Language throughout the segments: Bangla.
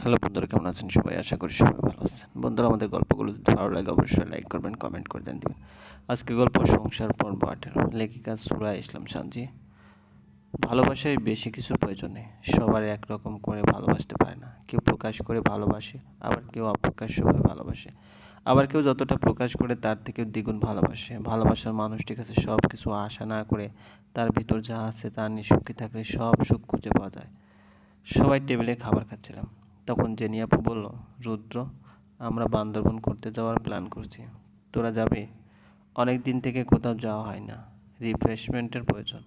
হ্যালো বন্ধুরা, কেমন আছেন সবাই? আশা করি সবাই ভালো আছেন। বন্ধুরা, আমাদের গল্পগুলো যদি ভালো লাগে, অবশ্যই লাইক করবেন কমেন্ট করে দেন দিবেন। আজকে গল্প সংসার পর্ব আঠেরো। লেখিকা সুরা ইসলাম সানজি। ভালোবাসায় বেশি কিছু প্রয়োজন নেই। সবার একরকম করে ভালোবাসতে পারে না। কেউ প্রকাশ করে ভালোবাসে, আবার কেউ অপ্রকাশ্যভাবে ভালোবাসে। আবার কেউ যতটা প্রকাশ করে, তার থেকেও দ্বিগুণ ভালোবাসে। ভালোবাসার মানুষটির কাছে সব কিছু আশা না করে, তার ভিতর যা আছে তা নিয়ে সুখী থাকলে সব সুখ খুঁজে পাওয়া যায়। সবাই টেবিলে খাবার খাচ্ছিলাম। তখন জেনিয়াপু বলল, রুদ্র, আমরা বান্দরবন করতে যাওয়ার প্ল্যান করছি। তোরা যাবি? অনেক দিন থেকে কোথাও যাওয়া হয় না। রিফ্রেশমেন্টের প্রয়োজন।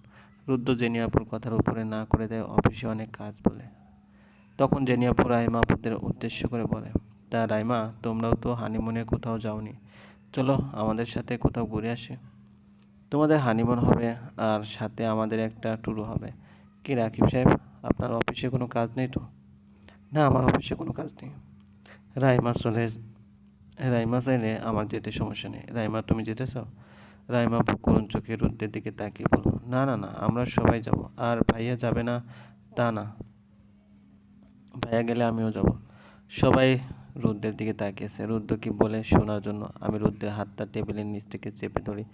রুদ্র জেনিয়াপুর কথার উপরে না করে দেয়, অফিসে অনেক কাজ, বলে। তখন জেনিয়াপুর রাইমা আপুদের উদ্দেশ্য করে বলে, তা রাইমা, তোমরাও তো হানিমুনে কোথাও যাওনি। চলো আমাদের সাথে কোথাও ঘুরে আসি। তোমাদের হানিমুন হবে আর সাথে আমাদের একটা ট্যুরও হবে। কি রাকিব সাহেব, আপনার অফিসে কোনো কাজ নেই তো? না, আমার অফিসে কোনো কাজ নেই। রাইমা চলে রাইমা চাইলে আমার যেতে সমস্যা নেই। রাইমা, তুমি যেতেছ? রাইমা করুন চোখে রুদ্রের দিকে তাকিয়ে বলো না না না, আমরা সবাই যাব। আর ভাইয়া যাবে না, তা না। ভাইয়া গেলে আমিও যাব। সবাই রুদ্রের দিকে তাকিয়েছে। রুদ্র কি বলে শোনার জন্য আমি রুদ্রের হাতটা টেবিলের নিচ থেকে চেপে ধরি।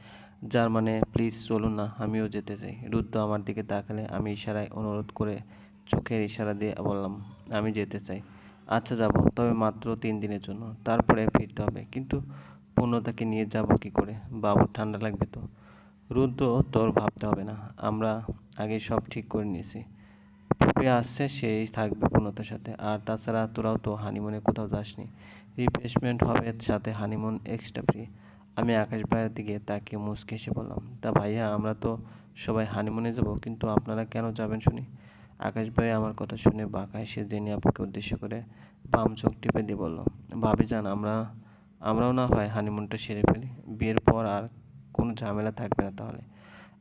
যার মানে প্লিজ চলুন না, আমিও যেতে চাই। রুদ্র আমার দিকে তাকালে আমি ইশারায় অনুরোধ করে চোখের ইশারা দিয়ে বললাম আমি যেতে চাই। আচ্ছা যাব। তবে মাত্র তিন দিনের জন্য। তারপরে ফিরতে হবে। কিন্তু পূর্ণতাকে নিয়ে যাব কি করে? বাবুর ঠান্ডা লাগবে তো। রুদ্র, তোর ভাবতে হবে না। আমরা আগে সব ঠিক করে নিয়েছি। ফুপে আসছে, সেই থাকবে পূর্ণতার সাথে। আর তাছাড়া তোরাও তো হানিমুনে কোথাও যাসনি। রিফ্রেশমেন্ট হবে সাথে হানিমুন এক্সট্রা ফ্রি আমি আকাশ ভাইয়ের দিকে তাকিয়ে মুসকে এসে বললাম, তা ভাইয়া, আমরা তো সবাই হানিমুনে যাব, কিন্তু আপনারা কেন যাবেন শুনি? আকাশ ভাই আমার কথা শুনে বাঁকা এসে জেনি আপুকে উদ্দেশ্য করে বাম চোখ টিপে দিয়ে বলল, ভাবি যান আমরা, আমরাও না হয় হানিমুনটা সেরে ফেলি। বিয়ের পর আর কোনো ঝামেলা থাকবে না তাহলে।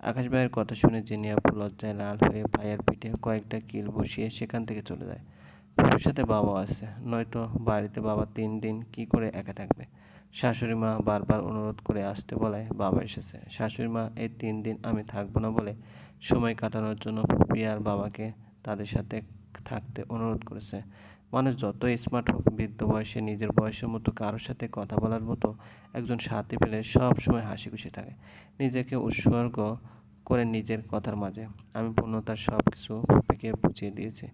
আকাশ ভাইয়ের কথা শুনে জেনি আপু লজ্জায় লাল হয়ে ভাইয়ের পিঠে কয়েকটা কিল বসিয়ে সেখান থেকে চলে যায়। সাথে বাবা আছে, নয়তো বাড়িতে বাবা তিন দিন কি করে একা থাকবে? শাশুড়ি মা বারবার অনুরোধ করে আসতে বলায় বাবা এসেছে। শাশুড়ি মা, এই তিন দিন আমি থাকব না বলে সময় কাটানোর জন্য ফুপি আর বাবাকে তাদের সাথে থাকতে অনুরোধ করেছে। মানুষ যতই স্মার্ট হোক, বৃদ্ধ বয়সে, নিজের বয়সের মতো কারোর সাথে কথা বলার মতো একজন সাথী পেলে সব সময় হাসি খুশি থাকে। নিজেকে উৎসর্গ করে নিজের কথার মাঝে। আমি পূর্ণতার সব কিছু ফুপিকে বুঝিয়ে দিয়েছি।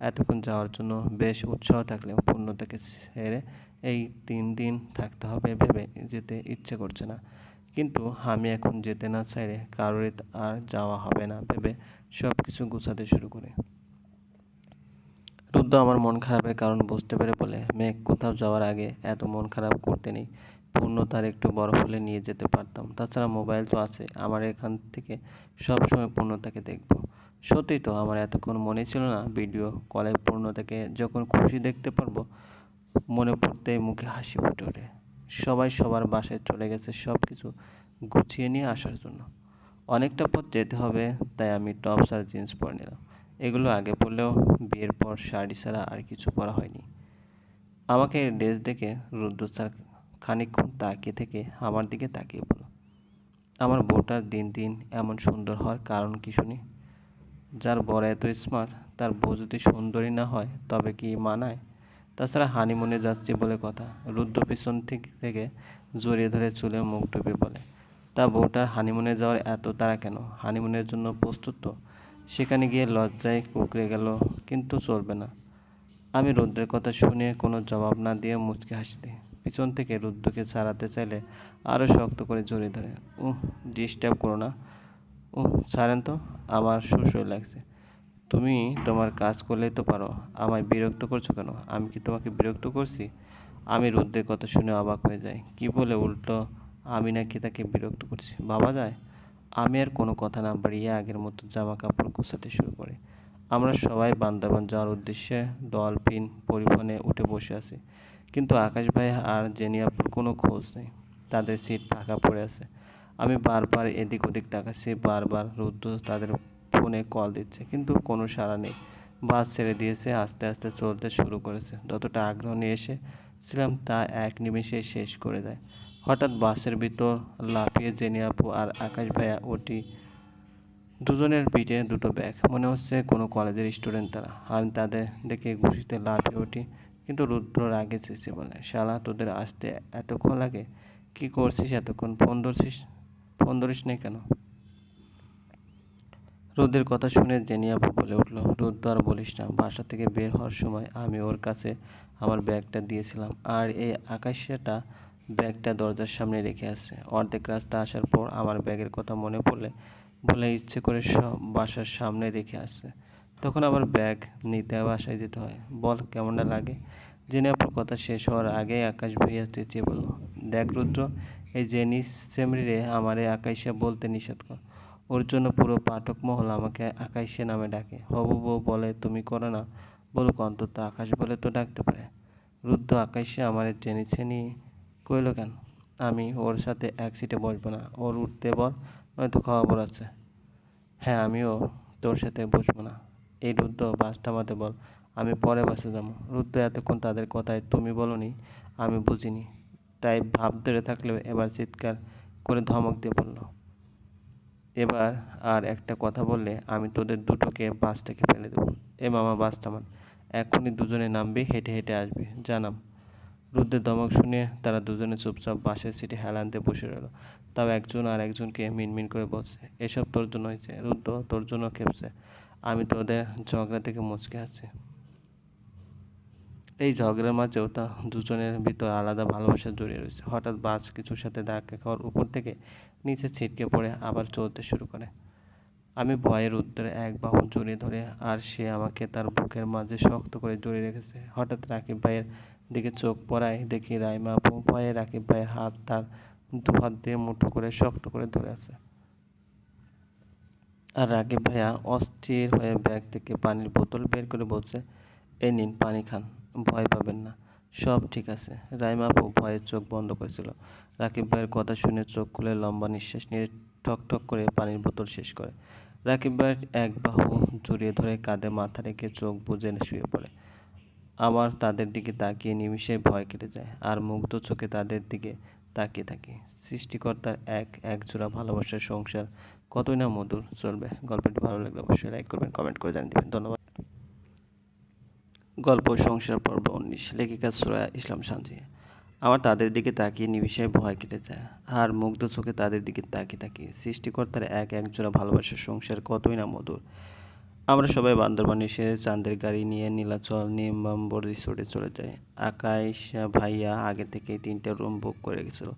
এতক্ষণ যাওয়ার জন্য বেশ উৎসাহ থাকলেও পূর্ণতাকে ছেড়ে এই তিন দিন থাকতে হবে ভেবে যেতে ইচ্ছে করছে না। কিন্তু আমি এখন যেতে না চাইলে কারোর আর যাওয়া হবে না ভেবে সব কিছু গুছাতে শুরু করে। রুদ্র আমার মন খারাপের কারণ বুঝতে পেরে বলে, মেঘ, কোথাও যাওয়ার আগে এত মন খারাপ করতে নেই। পূর্ণ তার একটু বড় হলে নিয়ে যেতে পারতাম। তাছাড়া মোবাইল তো আছে, আমার এখান থেকে সব সময় পূর্ণতাকে দেখব। সত্যি তো, আমার এতক্ষণ মনে ছিল না ভিডিও কলে পূর্ণতাকে যখন খুশি দেখতে পারব, মনে পড়তেই মুখে হাসি ফুটে ওঠে। সবাই সবার বাসায় চলে গেছে সব কিছু গুছিয়ে নিয়ে আসার জন্য। অনেকটা পথ যেতে হবে, তাই আমি টপস আর জিন্স পরে নিলাম। এগুলো আগে পরলেও বিয়ের পর শাড়ি ছাড়া আর কিছু পরা হয়নি। আমাকে ড্রেস দেখে রুদ্র স্যার খানিকক্ষণ তাকিয়ে থেকে আমার দিকে তাকিয়ে বলো আমার বউটার দিন দিন এমন সুন্দর হওয়ার কারণ কি শুনি? যার বড় এত স্মার্ট তার বউ যদি সুন্দরী না হয় তবে কি মানায়? তাছাড়া হানিমুনে যাচ্ছি বলে কথা। রুদ্র পিছন থেকে জড়িয়ে ধরে চুলে মুখ টুপে বলে, তা বউটার হানিমুনে যাওয়ার এত তারা কেন? হানিমুনের জন্য প্রস্তুত তো? সেখানে গিয়ে লজ্জায় কুকড়ে গেল, কিন্তু চলবে না। আমি রুদ্রের কথা শুনে কোনো জবাব না দিয়ে মুচকে হাসি দিই। পিছন থেকে রুদ্রকে ছাড়াতে চাইলে আরও শক্ত করে জড়িয়ে ধরে, উহ, ডিস্টার্ব করো না। উহ, ছাড়েন তো, আমার সুসই লাগছে। তুমি তোমার কাজ করলেই তো পারো। আমায় বিরক্ত করছ কেন? আমি কি তোমাকে বিরক্ত করছি? আমি রুদ্রের কথা শুনে অবাক হয়ে যাই কি বলে উল্টো? আমি নাকি তাকে বিরক্ত করছি। বাবা যায়? আমি আর কোনো কথা না বাড়িয়ে আগের মতো জামা কাপড় গোছাতে শুরু করি। আমরা সবাই বান্দাবান যাওয়ার উদ্দেশ্যে ডলফিন পরিবহনে উঠে বসে আছি। কিন্তু আকাশ ভাই আর জেনিয়াপুর কোনো খোঁজ নেই। তাদের সিট ফাঁকা পড়ে আছে। আমি বারবার এদিক ওদিক তাকাচ্ছি, বারবার রুদ্র তাদের ফোনে কল দিচ্ছে, কিন্তু কোনো সাড়া নেই। বাস ছেড়ে দিয়েছে, আস্তে আস্তে চলতে শুরু করেছে। যতটা আগ্রহ নিয়ে এসেছিলাম, তা এক নিমেষে শেষ করে দেয়। হঠাৎ বাসের ভিতর লাফিয়ে জেনে আপু আর আকাশ ভাইয়া ওটি দুজনের পিঠে দুটো ব্যাগ। মনে হচ্ছে কোনো কলেজের স্টুডেন্ট তারা। আমি তাদের দেখে ঘুষিতে লাফিয়ে উঠি, কিন্তু রুদ্র রাগে চেঁচে বলে, শালা, তোদের আসতে এতক্ষণ লাগে? কি করছিস এতক্ষণ? ফোন ধরছিস? ফোন ধরিস নি কেন? রুদ্রের কথা শুনে জেনিয়াপু বলে উঠল রুদ্র আর বলিস না, বাসা থেকে বের হওয়ার সময় আমি ওর কাছে আমার ব্যাগটা দিয়েছিলাম আর এই আকাশটা ব্যাগটা দরজার সামনে রেখে আসছে। অর্ধেক রাস্তা আসার পর আমার ব্যাগের কথা মনে পড়লে বলে ইচ্ছে করে সব বাসার সামনে রেখে আসছে। তখন আবার ব্যাগ নিতে বাসায় যেতে হয়। বল, কেমনটা লাগে? জেনিয়াপুর কথা শেষ হওয়ার আগেই আকাশ ভাইয়া চেঁচিয়ে বলল, দেখ রুদ্র, এই জেনি সেমরিরে আমারে আকাইশা বলতে নিষেধ কর। ওর জন্য পুরো পাঠক মহল আমাকে আকাশে নামে ডাকে। হবু বউ বলে, তুমি করো না। বলুক, অন্তত আকাশ বলে তো ডাকতে পারে। রুদ্র আকাশে আমার জেনি ছেনি কইল, কেন? আমি ওর সাথে এক সিটে বসবো না। ওর উঠতে বল, নয়তো খবর আছে। হ্যাঁ আমিও তোর সাথে বসবো না। এই রুদ্র বাস থামাতে বল। আমি পরে বাসে যাব। রুদ্র এতক্ষণ তাদের কথায়, তুমি বলনি, আমি বুঝিনি। তাই ভাব ধরে থাকলেও এবার চিৎকার করে ধমক দিয়ে বলল এবার আর একটা কথা বললে আমি তোদের দুটোকে বাস থেকে ফেলে দেবো। এ মামা, বাস থামান। এখনই দুজনে নামবি, হেঁটে হেঁটে আসবি। জানাম। রুদ্রের ধমক শুনে তারা দুজনে চুপচাপ বাসের সিটে হেলানতে বসে রইল। তাও একজন আর একজনকে মিনমিন করে বলছে, এসব তোর জন্য হয়েছে, রুদ্র, তোর জন্য খেপছে। আমি তোদের ঝগড়া থেকে মুচকে আছি। এই ঝগড়ার মাঝেও তা দুজনের ভিতর আলাদা ভালোবাসা জড়িয়ে রয়েছে। হঠাৎ বাস কিছুর সাথে ধাক্কা খাওয়ার উপর থেকে নিচে ছিটকে পড়ে আবার চলতে শুরু করে। আমি ভয়ের উত্তরে এক বাহু জড়িয়ে ধরে, আর সে আমাকে তার বুকের মাঝে শক্ত করে জড়িয়ে রেখেছে। হঠাৎ রাকিব ভাইয়ের দিকে চোখ পড়ায় দেখি রাইমা আপু ভয়ে রাকিব ভাইয়ের হাত তার দু হাত দিয়ে মুঠো করে শক্ত করে ধরে আছে। আর রাকিব ভাইয়া অস্থির হয়ে ব্যাগ থেকে পানির বোতল বের করে বলছে, এই নিন, পানি খান, ভয় পাবেন না। সব ঠিক আছে। রাইমা আপু ভয়ের চোখ বন্ধ করেছিল। রাকিব ভাইয়ের কথা শুনে চোখ খুলে লম্বা নিঃশ্বাস নিয়ে ঠক ঠক করে পানির বোতল শেষ করে। রাকিব ভাইয়ের এক বাহু জড়িয়ে ধরে কাঁধে মাথা রেখে চোখ বুঝে শুয়ে পড়ে। আবার তাদের দিকে তাকিয়ে নিমিষে ভয় কেটে যায়, আর মুগ্ধ চোখে তাদের দিকে তাকিয়ে থাকি। সৃষ্টিকর্তার এক এক জোড়া ভালোবাসার সংসার কতই না মধুর চলবে। গল্পটি ভালো লাগলে অবশ্যই লাইক করবেন কমেন্ট করে জানিয়ে দেবেন। ধন্যবাদ। গল্প, সংসার, পর্ব উনিশ। লেখিকা সুরায়া ইসলাম শান্তি আমার তাদের দিকে তাকিয়ে নিমিষে ভয় কেটে যায়। আর মুগ্ধ চোখে তাদের দিকে তাকিয়ে তাকিয়ে সৃষ্টিকর্তার এক একজোড়া ভালোবাসার সংসার কতই না মধুর। আমরা সবাই বান্দরবান এসে চাঁদের গাড়ি নিয়ে নীলাচল নিম্বর রিসোর্টে চলে যাই। আকাশ ভাইয়া আগে থেকে তিনটা রুম বুক করে গেছিল।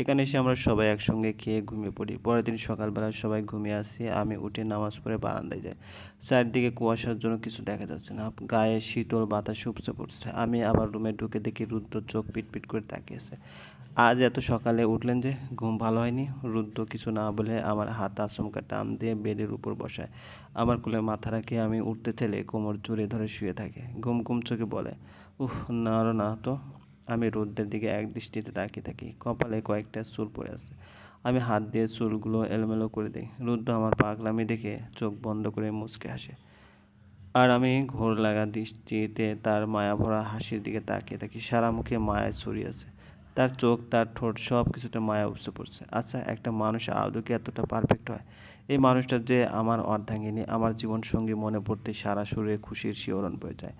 এখানে এসে আমরা সবাই একসঙ্গে খেয়ে ঘুমিয়ে পড়ি। পরের দিন সকালবেলা সবাই ঘুমিয়ে আসি, আমি উঠে নামাজ পড়ে বারান্দায় যাই। চারদিকে কুয়াশার জন্য কিছু দেখা যাচ্ছে না। গায়ে শীতল বাতাস উপচে পড়ছে। আমি আবার রুমে ঢুকে দেখি রুদ্র চোখ পিটপিট করে তাকিয়েছে আজ এত সকালে উঠলেন যে ঘুম ভালো হয়নি। রুদ্র কিছু না বলে আমার হাত আচমকা টান দিয়ে বেডের উপর বসায়। আমার কোলে মাথা রাখে আমি উঠতে চাইলে কোমর জুড়ে ধরে শুয়ে থাকে। ঘুম ঘুম চোখে বলে উহ না আরও না তো। আমি রুদ্রের দিকে এক দৃষ্টিতে তাকিয়ে থাকি। কপালে কয়েকটা চুল পড়ে আছে। আমি হাত দিয়ে চুলগুলো এলোমেলো করে দিই। রুদ্র আমার পাগলামি দেখে চোখ বন্ধ করে মুচকে হাসে। আর আমি ঘোর লাগা দৃষ্টিতে তার মায়া ভরা হাসির দিকে তাকিয়ে থাকি। সারা মুখে মায়া ছড়িয়ে আছে। তার চোখ, তার ঠোঁট সব কিছুতে মায়া উপসে পড়ছে। আচ্ছা একটা মানুষ আদৌ কি এতটা পারফেক্ট হয়? এই মানুষটা যে আমার অর্ধাঙ্গিনী, আমার জীবন সঙ্গী মনে পড়তে সারা শরীরে খুশির শিহরণ বয়ে যায়।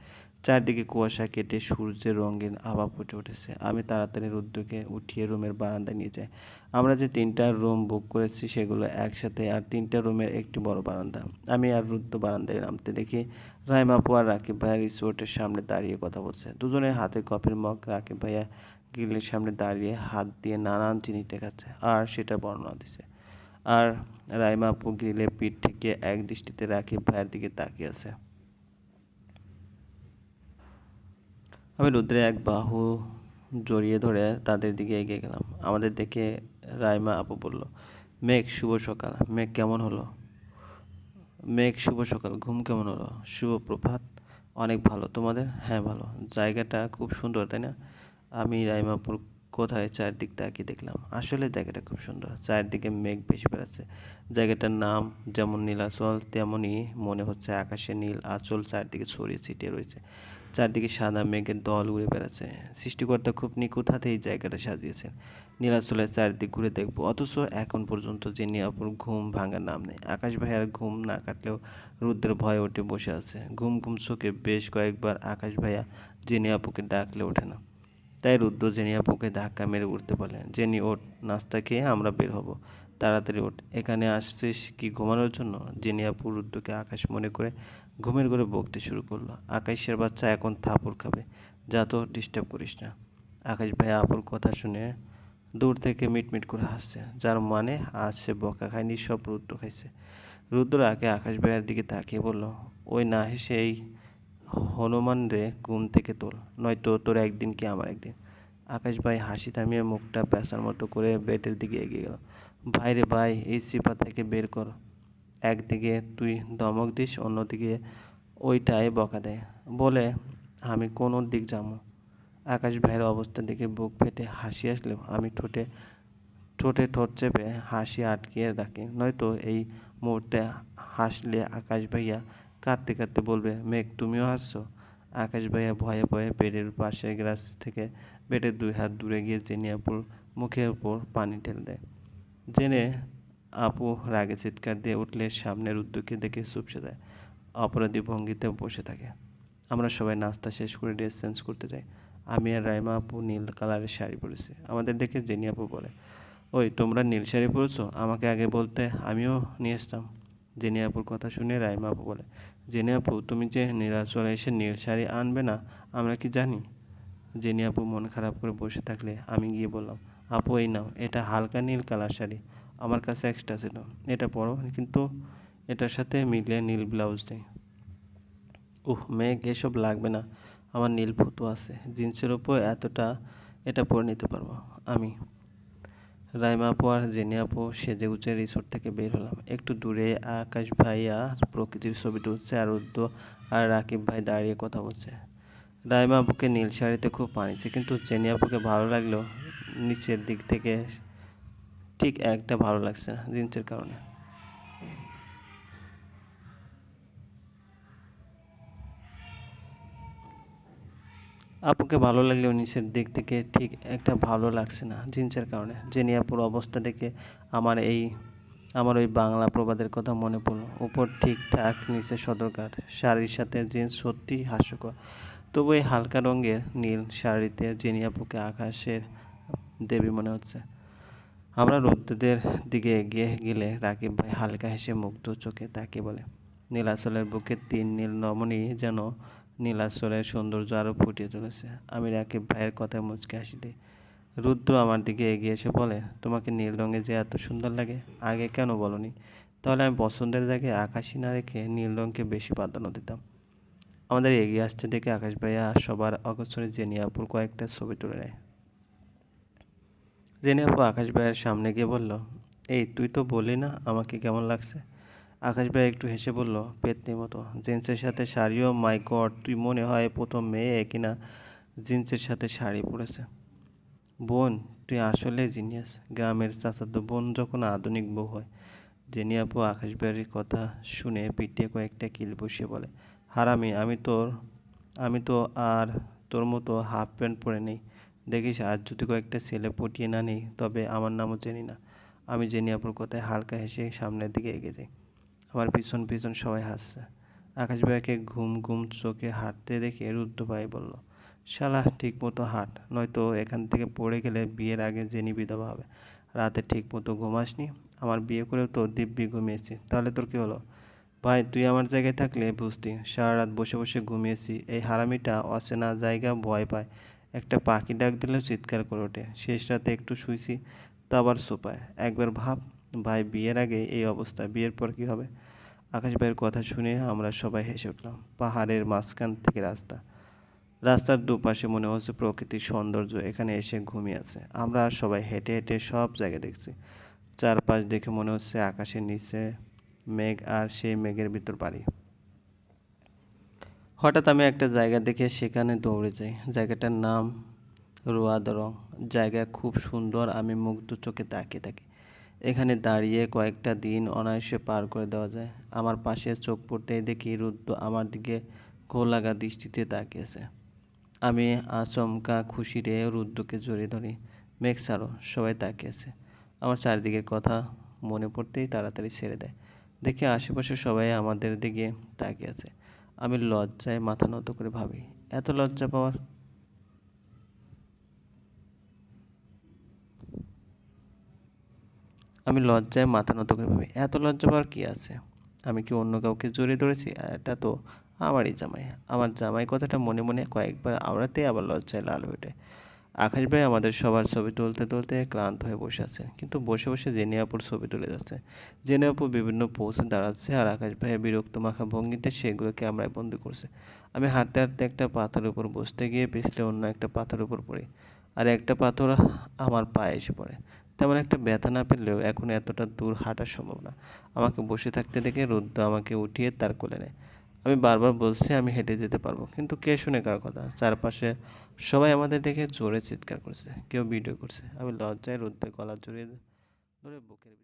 চারদিকে কুয়াশা কেটে সূর্যের রঙিন আভা ফুটে উঠেছে। আমি তাড়াতাড়ি রুদ্রকে উঠিয়ে রুমের বারান্দায় নিয়ে যাই। আমরা যে তিনটা রুম বুক করেছি, সেগুলো একসাথে আর তিনটা রুমের একটি বড় বারান্দা। আমি আর রুদ্র বারান্দায় নামতে দেখি রাইমাপু আর রাকিব ভাইয়া রিসোর্টের সামনে দাঁড়িয়ে কথা বলছে। দুজনের হাতে কফির মগ, রাকিব ভাইয়া গ্রিলের সামনে দাঁড়িয়ে হাত দিয়ে নানান জিনিস দেখাচ্ছে, আর সেটা বর্ণনা দিছে আর রাইমা আপু গ্রিলে পিঠ থেকে এক দৃষ্টিতে রাখি, ভাইয়ের দিকে তাকিয়ে আছে। আমি রুদ্রে এক বাহু জড়িয়ে ধরে তাদের দিকে এগিয়ে গেলাম। আমাদের দেখে রাইমা আপু বলল, মেঘ, শুভ সকাল। মেঘ, কেমন হলো? মেঘ, শুভ সকাল। ঘুম কেমন হলো? শুভ প্রভাত। অনেক ভালো। তোমাদের? হ্যাঁ ভালো। জায়গাটা খুব সুন্দর, তাই না? আমি রাইমাপুর কোথায় চারদিক তাকিয়ে দেখলাম। আসলে জায়গাটা খুব সুন্দর। চারদিকে মেঘ বেশি বেড়াচ্ছে। জায়গাটার নাম যেমন নীলাচল তেমনই মনে হচ্ছে আকাশে নীল আঁচল চারদিকে ছড়িয়ে ছিটিয়ে রয়েছে। চারদিকে সাদা মেঘের দল উড়ে বেড়াচ্ছে। সৃষ্টিকর্তা খুব নিখুঁত হাতে এই জায়গাটা সাজিয়েছেন। নীলাচলের চারদিক ঘুরে দেখব। অথচ এখন পর্যন্ত জেনিয়াপুর ঘুম ভাঙার নাম নেই। আকাশ ভাইয়ার ঘুম না কাটলেও রুদ্রের ভয়ে উঠে বসে আছে। ঘুম ঘুম চোখে বেশ কয়েকবার আকাশ ভাইয়া জেনিয়াপুকে ডাকলে ওঠে না। তাই রুদ্র জেনিয়াপুকে ধাক্কা মেরে উঠতে বলে জেনি, ওঠ, নাস্তা খেয়ে আমরা বের হব। তাড়াতাড়ি ওঠ, এখানে আসছিস কি ঘুমানোর জন্য? জেনিয়াপু রুদ্রকে আকাশ মনে করে ঘুমের ঘরে বকতে শুরু করল। আকাশের বাচ্চা এখন থাপড় খাবে, যা তো ডিস্টার্ব করিস না। আকাশ ভাই আপুর কথা শুনে দূর থেকে মিটমিট করে হাসছে, যার মানে আজ সে বকা খায়নি, সব রুদ্র খাইছে। রুদ্র আগে আকাশ ভাইয়ের দিকে তাকিয়ে বলল, ওই না হেসে এই হনুমান রে, ঘুম থেকে তোল। নয়তো তোর একদিন কি আমার একদিন। আকাশ ভাই হাসি থামিয়ে মুখটা পেঁচার মতো করে বেডের দিকে এগিয়ে গেল। ভাই রে ভাই, এই সিপা থেকে বের কর। একদিকে তুই দমক দিস, অন্যদিকে ওইটাই বকা দেয় বলে, আমি কোন দিক যাব? আকাশ ভাইয়ের অবস্থা দেখে বুক ফেটে হাসি আসলেও আমি ঠোঁটে ঠোঁটে ঠোঁট চেপে হাসি আটকিয়ে রাখি। নয়তো এই মুহূর্তে হাসলে আকাশ ভাইয়া কাঁদতে কাঁদতে বলবে, মেঘ, তুমিও হাসছো? আকাশ ভাইয়া ভয়ে ভয়ে বেডের পাশে গ্লাস থেকে বেডের দুই হাত দূরে গিয়ে জেনিয়াপুর মুখের উপর পানি ঢেলে দেয়। জেনে আপু রাগে চিৎকার দিয়ে উঠলে সামনের উদ্যোগকে দেখে চুপসে দেয় অপরাধী ভঙ্গিতে বসে থাকে। আমরা সবাই নাস্তা শেষ করে ড্রেস চেঞ্জ করতে যাই। আমি আর রাইমা আপু নীল কালারের শাড়ি পরেছি। আমাদের দেখে জেনি আপু বলে, ওই, তোমরা নীল শাড়ি পরেছো? আমাকে আগে বলতে আমিও নিয়ে আসতাম। জেনি আপুর কথা শুনে রাইমা বলে জেনি আপু, তুমি যে নীলাচলে এসে নীল শাড়ি আনবে না, আমরা কি জানি? জেনি আপু মন খারাপ করে বসে থাকলে, আমি গিয়ে বললাম, আপু, এই নাও, এটা হালকা নীল কালার শাড়ি, আমার কাছে এক্সট্রা ছিল, এটা পরো, কিন্তু এটার সাথে মিলে নীল ব্লাউজ নেই। উহ, মেঘ, এসব লাগবে না, আমার নীল ফটো আছে, জিন্সের ওপর এতটা, এটা পরে নিতে পারব, আমি রাইমা আপু আর জেনি আপু সেজে গুছে রিসোর্ট থেকে বের হলাম। একটু দূরে আকাশ ভাই আর প্রকৃতির ছবি তুলছে আর উদ্দ আর রাকিব ভাই দাঁড়িয়ে কথা বলছে। রাইমা আপুকে নীল শাড়িতে খুব মানিয়েছে, কিন্তু জেনিয়াপুকে ভালো লাগল নিচের দিক থেকে ঠিক একটা ভালো লাগছে না জিন্সের কারণে। আপুকে ভালো লাগলেও নিচের দিক থেকে ঠিক একটা ভালো লাগছে না জিন্সের কারণে। জেনিয়াপুর অবস্থা দেখে আমার এই, আমার ওই বাংলা প্রবাদের কথা মনে পড়ল। উপর ঠিকঠাক, নিচে সদরকার শাড়ির সাথে জিন্স সত্যি হাস্যকর। তবু এই হালকা রঙের নীল শাড়িতে জেনিয়াপুকে আকাশের দেবী মনে হচ্ছে। আমরা রুদ্রদের দিকে এগিয়ে গেলে রাকিব ভাই হালকা হেসে মুগ্ধ চোখে তাকে বলে, নীলাচলের বুকে তিন নীল নমনী যেন নীলাচলের সৌন্দর্য আরও ফুটিয়ে তুলেছে। আমি রাকিব ভাইয়ের কথায় মুচকে হাসি দিই রুদ্র আমার দিকে এগিয়ে এসে বলে, তোমাকে নীল রঙে যে এত সুন্দর লাগে, আগে কেন বলনি? তাহলে আমি পছন্দের জায়গায় আকাশি না রেখে নীল রঙকে বেশি প্রাধান্য দিতাম। আমাদের এগিয়ে আসতে দেখে আকাশ ভাইয়া সবার অগোচরে জেনিয়াপুর কয়েকটা ছবি তুলে নেয়। জেনে আপু আকাশ ভাইয়ের সামনে গিয়ে বলল, এই, তুই তো বলি না, আমাকে কেমন লাগছে? আকাশ ভাই একটু হেসে বলল পেতনি মতো। জিন্সের সাথে শাড়িও মাই গড তুই মনে হয় প্রথম মেয়ে কিনা জিন্সের সাথে শাড়ি পরেছে। বোন, তুই আসলে জিনিয়াস গ্রামের চাচাতো বোন যখন আধুনিক বউ হয়। জেনি আপু, আকাশ ভাইয়ের কথা শুনে পিটিয়ে কয়েকটা কিল বসিয়ে বলে, হারামি, আমি তোর, আমি তো আর তোর মতো হাফ প্যান্ট পরে নেই। দেখিস, আজ যদি কয়েকটা ছেলে পটিয়ে না নিই, তবে আমার নামও জেনি না। আমি জেনিয়াপুর কথায় হালকা হেসে সামনের দিকে এগিয়ে যাই। আমার পিছন পিছন সবাই হাসছে। আকাশ ভাইকে ঘুম ঘুম চোখে হাঁটতে দেখে রুদ্র ভাই বলল, শালা, ঠিক মতো হাঁট, নয়তো এখান থেকে পড়ে গেলে বিয়ের আগে জেনি বিধবা হবে। রাতে ঠিক মতো ঘুমাসনি, আমার বিয়ে করেও তো দিব্যি ঘুমিয়েছি, তাহলে তোর কী হলো? ভাই, তুই আমার জায়গায় থাকলে বুঝতি, সারা রাত বসে বসে ঘুমিয়েছি, এই হারামিটা অচেনা জায়গা ভয় পায়। একটা পাখি ডাক দিলেও চিৎকার করে ওঠে, শেষ রাতে একটু শুইছি তা আবার সোপায়। একবার ভাব ভাই, বিয়ের আগে এই অবস্থা, বিয়ের পর কি হবে? আকাশ ভাইয়ের কথা শুনে আমরা সবাই হেসে উঠলাম, পাহাড়ের মাঝখান থেকে রাস্তা। রাস্তার দুপাশে মনে হচ্ছে প্রকৃতির সৌন্দর্য এখানে এসে ঘুমিয়ে আছে। আমরা সবাই হেঁটে হেঁটে সব জায়গায় দেখছি। চারপাশ দেখে মনে হচ্ছে আকাশের নিচে মেঘ আর সেই মেঘের ভিতর বাড়ি। হঠাৎ আমি একটা জায়গা দেখে সেখানে দৌড়ে যাই। জায়গাটার নাম রোয়াদ রং জায়গা খুব সুন্দর, আমি মুগ্ধ চোখে তাকিয়ে থাকি। এখানে দাঁড়িয়ে কয়েকটা দিন অনায়াসে পার করে দেওয়া যায়। আমার পাশে চোখ পড়তেই দেখি রুদ্র আমার দিকে গোলাগা দৃষ্টিতে তাকিয়েছে। আমি আচমকা খুশিরে রুদ্রকে জড়িয়ে ধরি। মেঘ সারো সবাই তাকিয়েছে। আমার চারিদিকের কথা মনে পড়তেই তাড়াতাড়ি ছেড়ে দেয়। দেখি আশেপাশে সবাই আমাদের দিকে তাকিয়ে আছে আমি লজ্জায় মাথা নত করে ভাবি, এত লজ্জা পাওয়ার আমি লজ্জায় মাথা নত করে ভাবি, এত লজ্জা পাওয়ার কী আছে? আমি কি অন্য কাউকে জড়িয়ে ধরেছি? এটা তো আমারই জামাই। আমার জামাই কথাটা মনে মনে কয়েকবার আওড়াতেই আবার লজ্জায় লাল ওঠে। আকাশ ভাই আমাদের সবার ছবি তুলতে তুলতে ক্লান্ত হয়ে বসে আছে, কিন্তু বসে বসে জেনে জেনিয়াপুর ছবি তুলে যাচ্ছে। জেনে জেনিয়াপুর বিভিন্ন পোস্টে দাঁড়াচ্ছে আর আকাশ ভাইয়ের বিরক্ত মাখা ভঙ্গিতে সেগুলো ক্যামেরায় বন্দি করছে। আমি হাঁটতে হাঁটতে একটা পাথরের উপর বসতে গিয়ে পিছলে অন্য একটা পাথরের উপর পড়ি। আর একটা পাথর আমার পায়ে এসে পড়ে। তেমন একটা ব্যথা না পেলেও এখন এতটা দূর হাঁটা সম্ভব না। আমাকে বসে থাকতে দেখে রুদ্র আমাকে উঠিয়ে তার কোলে নেয়। আমি বারবার বলছি, আমি হেঁটে যেতে পারব। কিন্তু কে শুনে কার কথা? চারপাশে সবাই আমাদের দেখে জোরে চিৎকার করছে, কেউ ভিডিও করছে। আমি লজ্জায় রুদ্রের গলা জড়িয়ে ধরে বুকের